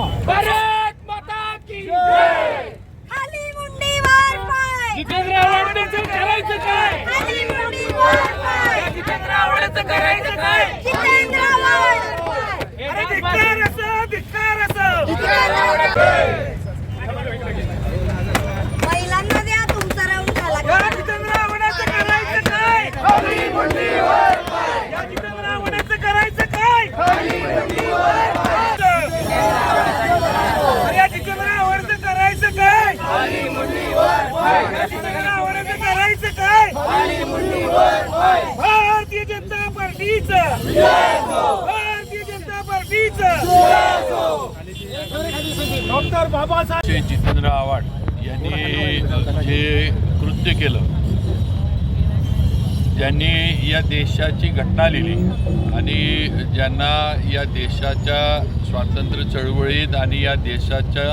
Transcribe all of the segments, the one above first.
भारत माता की जय खाली मुंडी वर पाय जितेंद्र आव्हाडांचं करायचं काय खाली मुंडी वर पाय जितेंद्र आव्हाडांचं करायचं काय जितेंद्र आव्हाड पाय अरे धिक्कार असो धिक्कार असो महिलांना द्या तुमचा राऊंड झाला या का? जितेंद्र आव्हाडांचं करायचं काय या जितेंद्र आव्हाडांचं करायचं काय अरे या जितेंद्र आव्हाडांचं करायचं काय या जितेंद्र आव्हाडांचं करायचं काय भारतीय जनता पार्टीचं भारतीय जनता पार्टीचं डॉक्टर बाबासाहेब जितेंद्र आव्हाड यांनी जे कृत्य केलं. ज्यांनी या देशाची घटना लिहिली आणि ज्यांना या देशाच्या स्वातंत्र्य चळवळीत आणि या देशाच्या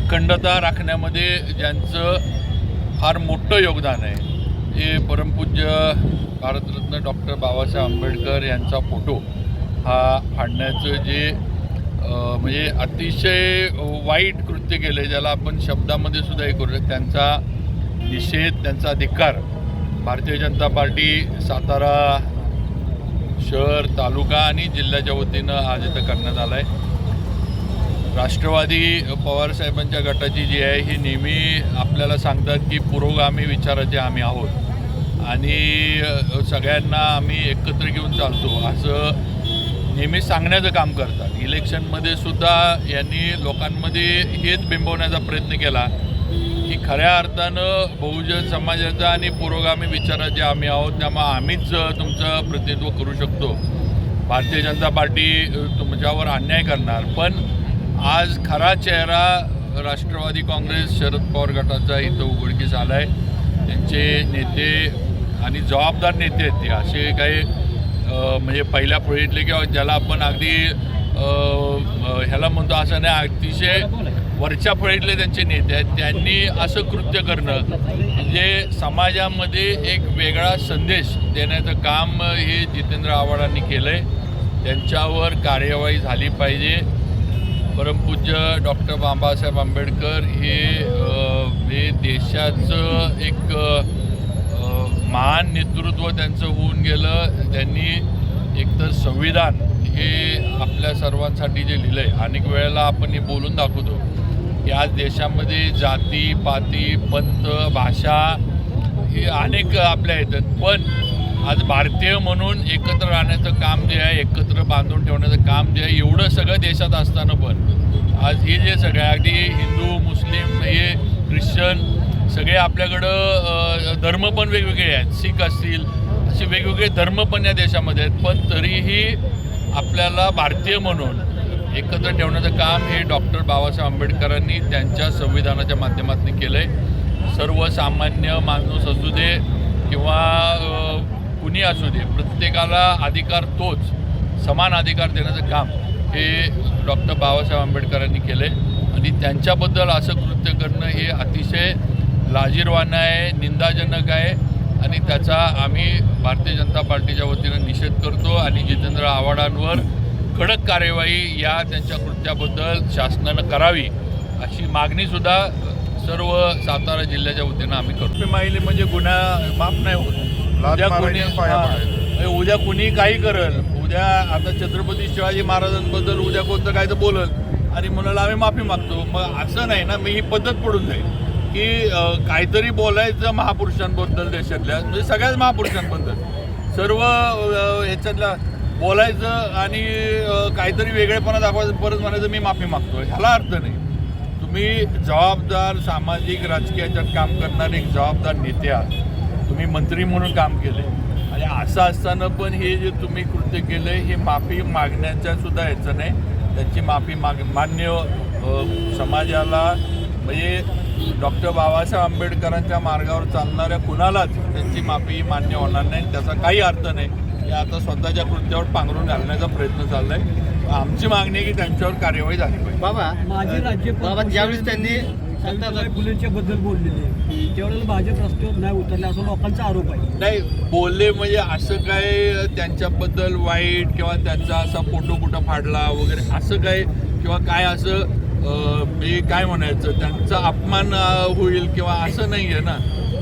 अखंडता राखण्यामध्ये ज्यांचं फार मोठं योगदान आहे हे परमपूज्य भारतरत्न डॉक्टर बाबासाहेब आंबेडकर यांचा फोटो हा फाडण्याचं जे म्हणजे अतिशय वाईट कृत्य केलं ज्याला आपण शब्दामध्ये सुद्धा हे करू शकतो. त्यांचा निषेध त्यांचा धिक्कार भारतीय जनता पार्टी सातारा शहर तालुका आणि जिल्ह्याच्या वतीनं आज इथं करण्यात आला आहे राष्ट्रवादी पवारसाहेबांच्या गटाची जी आहे ही नेहमी आपल्याला सांगतात की पुरोगामी विचाराचे आम्ही आहोत. आणि सगळ्यांना आम्ही एकत्र घेऊन चालतो. असं नेहमी सांगण्याचं काम करतात. इलेक्शनमध्ये सुद्धा यांनी लोकांमध्ये हेच बिंबवण्याचा प्रयत्न केला की खऱ्या अर्थानं बहुजन समाजाचा आणि पुरोगामी विचाराचे आम्ही आहोत त्यामुळे आम्हीच तुमचं प्रतिनिधित्व करू शकतो. भारतीय जनता पार्टी तुमच्यावर अन्याय करणार. पण आज खरा चेहरा राष्ट्रवादी काँग्रेस शरद पवार गटाचा इथं उघडकीस आला आहे त्यांचे नेते आणि जबाबदार नेते आहेत ते. असे काही म्हणजे पहिल्या फळीतले किंवा ज्याला आपण अगदी ह्याला म्हणतो असं नाही अतिशय वरच्या फळीतले त्यांचे नेते आहेत. त्यांनी असं कृत्य करणं म्हणजे समाजामध्ये एक वेगळा संदेश देण्याचं काम हे जितेंद्र आव्हाडांनी केलं आहे त्यांच्यावर कार्यवाही झाली पाहिजे. परमपूज्य डॉक्टर बाबासाहेब आंबेडकर हे हे देशाचं एक महान नेतृत्व त्यांचं होऊन गेलं त्यांनी एकतर संविधान हे आपल्या सर्वांसाठी जे लिहिलं आहे अनेक वेळेला आपण हे बोलून दाखवतो की आज देशामध्ये जाती पाती पंथ भाषा हे अनेक आपल्या येतात. पण आज भारतीय म्हणून एकत्र राहण्याचं काम जे आहे एकत्र बांधून ठेवण्याचं काम जे आहे एवढं सगळं देशात असताना पण आज हे जे सगळ्या अगदी हिंदू मुस्लिम हे ख्रिश्चन सगळे आपल्याकडं धर्म पण वेगवेगळे आहेत. शीख असतील असे वेगवेगळे धर्म पण या देशामध्ये आहेत. पण तरीही आपल्याला भारतीय म्हणून एकत्र ठेवण्याचं काम हे डॉक्टर बाबासाहेब आंबेडकरांनी त्यांच्या संविधानाच्या माध्यमातून केलं आहे सर्वसामान्य माणूस असू दे किंवा कुणी असू दे प्रत्येकाला अधिकार तोच समान अधिकार देण्याचं काम हे डॉक्टर बाबासाहेब आंबेडकरांनी केलं आहे आणि त्यांच्याबद्दल असं कृत्य करणं लाजीरवाणं आहे निंदाजनक आहे आणि त्याचा आम्ही भारतीय जनता पार्टीच्या वतीनं निषेध करतो आणि जितेंद्र आव्हाडांवर कडक कार्यवाही या त्यांच्या कृत्याबद्दल शासनानं करावी अशी मागणीसुद्धा सर्व सातारा जिल्ह्याच्या वतीनं आम्ही करतो. माहिले म्हणजे गुन्हा माफ नाही होत. उद्या कोणी उद्या कुणी काही करल उद्या आता छत्रपती शिवाजी महाराजांबद्दल उद्या कोणतं काय तर बोलल आणि म्हणाल आम्ही माफी मागतो. मग असं नाही ना मी ही पद्धत पडून जाईल. की काहीतरी बोलायचं महापुरुषांबद्दल देशातल्या म्हणजे सगळ्याच महापुरुषांबद्दल. सर्व ह्याच्यातल्या बोलायचं आणि काहीतरी वेगळेपणा दाखवायचं परत म्हणायचं मी माफी मागतो ह्याला अर्थ नाही. तुम्ही जबाबदार सामाजिक राजकीय याच्यात काम करणारे एक जबाबदार नेते आहात. तुम्ही मंत्री म्हणून काम केले. आणि असं असताना पण हे जे तुम्ही कृत्य केलं हे माफी मागण्याच्या सुद्धा ह्याचं नाही. त्यांची माफी माग मान्य समाजाला म्हणजे डॉक्टर बाबासाहेब आंबेडकरांच्या मार्गावर चालणाऱ्या कुणालाच त्यांची माफी मान्य होणार नाही. त्याचा काही अर्थ नाही. हे आता स्वतःच्या कृत्यावर पांघरून घालण्याचा प्रयत्न चाललाय. आमची मागणी आहे की त्यांच्यावर कार्यवाही झाली पाहिजे. बाबा माजी राज्यपाल बाबा ज्यावेळेस त्यांनी सावित्रीबाई फुलेंच्या बद्दल बोललेले. त्यावेळेला भाजप रस्त्यावर नाही उतरले असा लोकांचा आरोप आहे. नाही बोलले म्हणजे असं काय त्यांच्याबद्दल वाईट किंवा त्यांचा असा फोटो कुठं फाडला वगैरे असं काय किंवा काय असं मी काय म्हणायचं त्यांचा अपमान होईल किंवा असं नाही आहे ना.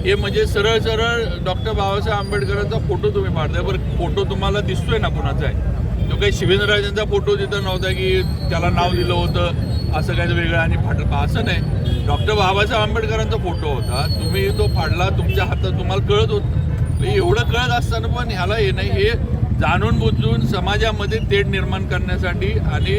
हे म्हणजे सरळ सरळ डॉक्टर बाबासाहेब आंबेडकरांचा फोटो तुम्ही पाडताय. बरं फोटो तुम्हाला दिसतोय ना कुणाचा आहे? तो काही शिवेंद्रराजांचा फोटो तिथं नव्हता की त्याला नाव दिलं होतं असं काही वेगळं आणि फाटलं. असं नाही. डॉक्टर बाबासाहेब आंबेडकरांचा फोटो होता. तुम्ही तो फाडला तुमच्या हातात तुम्हाला कळत होतं. एवढं कळत असताना पण ह्याला हे नाही हे जाणून बुजून समाजामध्ये तेढ निर्माण करण्यासाठी आणि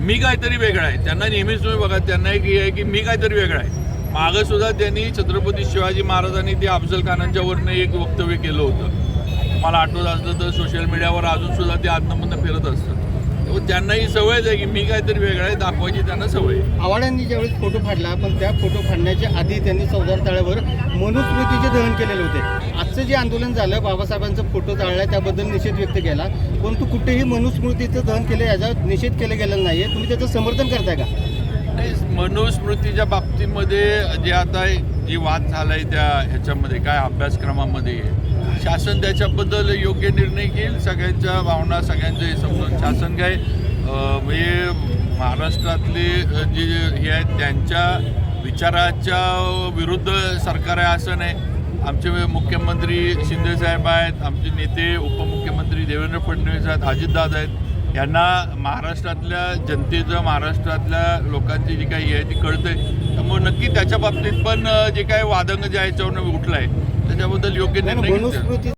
मी काहीतरी वेगळा आहे. त्यांना नेहमीच तुम्ही बघा त्यांना एक हे आहे की मी काहीतरी वेगळा आहे. मागं सुद्धा त्यांनी छत्रपती शिवाजी महाराजांनी ते अफजल खानांच्या वरनं एक वक्तव्य केलं होतं. मला आठवत असलं तर सोशल मीडियावर अजून सुद्धा ते आतमधनं फिरत असतं त्यांना ही सवयच आहे की मी काहीतरी वेगळा आहे दाखवायची त्यांना सवय आहे. आव्हाडांनी ज्यावेळेस फोटो फाडला पण त्या फोटो फाडण्याच्या आधी त्यांनी चौदार तळ्यावर मनुस्मृतीचे दहन केलेले होते. आजचं जे आंदोलन झालं बाबासाहेबांचा फोटो जाळला त्याबद्दल निषेध व्यक्त केला. परंतु कुठेही मनुस्मृतीचं दहन केलं याचा निषेध केला गेलेला नाहीये. तुम्ही त्याचं समर्थन करताय का? नाही मनुस्मृतीच्या बाबतीमध्ये जे आता जी वाद झालाय त्या ह्याच्यामध्ये काय अभ्यासक्रमामध्ये आहे, शासन त्याच्याबद्दल योग्य निर्णय घेईल. सगळ्यांच्या भावना सगळ्यांचं हे समजून शासन काय हे म्हणजे महाराष्ट्रातले जे हे आहेत त्यांच्या विचाराच्या विरुद्ध सरकार आहे असं नाही. आमचे मुख्यमंत्री शिंदेसाहेब आहेत आमचे नेते उपमुख्यमंत्री देवेंद्र फडणवीस आहेत अजितदादा आहेत. यांना महाराष्ट्रातल्या जनतेचं महाराष्ट्रातल्या लोकांची जी काही आहे ती कळतं आहे त्यामुळे नक्की त्याच्या बाबतीत पण जे काही वादंग जे आहे याच्यावरनं उठलं आहे त्याच्याबद्दल योग्य निर्णय घेतले